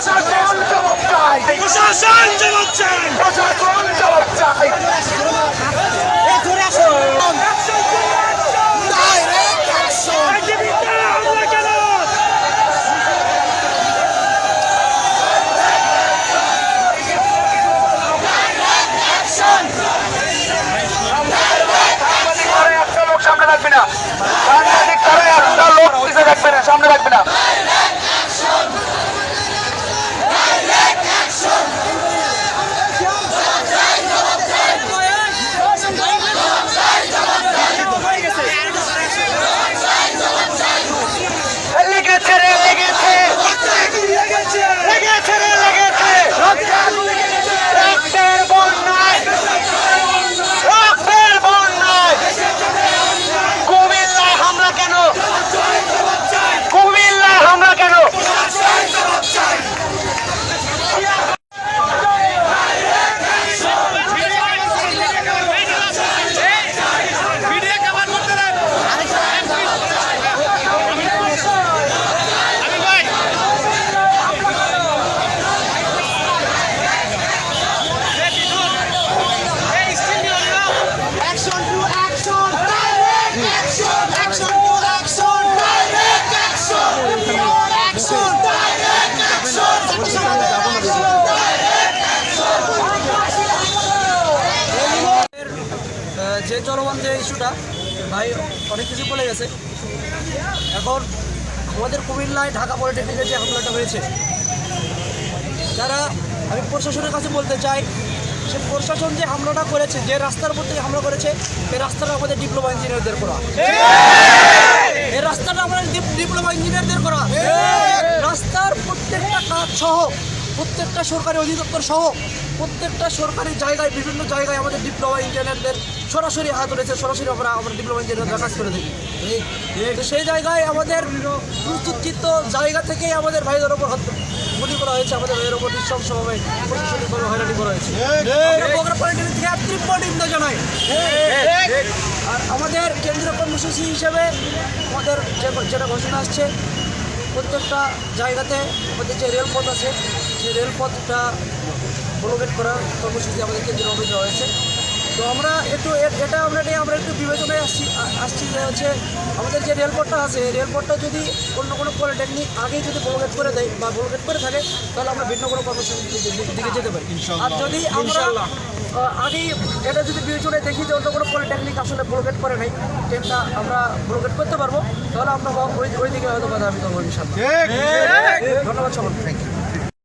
প্রশাসন জবাব চাই প্রশাসন জবাব চাই যে চলমান যে ইস্যুটা ভাই অনেক কিছু বলে গেছে। এখন আমাদের কুমিল্লায় ঢাকা পলিটেকনিকের যে হামলাটা হয়েছে যারা আমি প্রশাসনের কাছে বলতে চাই সে প্রশাসন যে হামলাটা করেছে যে রাস্তার উপর থেকে হামলা করেছে এই রাস্তাটা আমাদের ডিপ্লোমা ইঞ্জিনিয়ারদের করা। এই রাস্তাটা আমাদের ডিপ্লোমা ইঞ্জিনিয়ারদের করা। রাস্তার প্রত্যেকটা কাজ সহ প্রত্যেকটা সরকারি অধিদপ্তর সহ প্রত্যেকটা সরকারি জায়গায়, বিভিন্ন জায়গায় আমাদের ডিপ্লোমা ইঞ্জিনিয়ারদের সরাসরি হাত রয়েছে সরাসরি আমরা আমরা ডিপ্লোমা ইঞ্জিনিয়াররা কাজ করে তো সেই জায়গায় আমাদের প্রস্তুতচিত্ত জায়গা থেকেই আমাদের ভাইদের ওপর গুলি করা হয়েছে। আমাদের ভাইয়ের ওপর নৃশংসভাবে প্রশাসনিকভাবে হয়রানি করা হয়েছে। নিন্দা জানাই। আর আমাদের কেন্দ্রীয় কর্মসূচি হিসেবে আমাদের যেটা ঘোষণা আসছে প্রত্যেকটা জায়গাতে আমাদের যে রেলপথ আছে, সেই রেলপথটা প্রলোভেট করার কর্মসূচি আমাদের কেন্দ্রীয় অভিযোগ রয়েছে। তো আমরা একটু এটা আমরা নিয়ে আমরা একটু বিবেচনায় আসছি আসছি যে হচ্ছে আমাদের যে রেলপথটা আছে রেলপথটা যদি অন্য কোনো পলিটেকনিক আগেই যদি ব্লকেট করে দেয় বা ব্লকেট করে থাকে তাহলে আমরা ভিন্ন কোনো কর্মসূচির দিকে যেতে পারি। আর যদি আমরা আগেই এটা যদি বিবেচনায় দেখি যে অন্য কোনো পলিটেকনিক আসলে ব্লকেট করে নাই ট্রেনটা আমরা ব্লকেট করতে পারব তাহলে আমরা ওই ওই দিকে হয়তো বাধা আমি করব ধন্যবাদ সকলকে। Thank you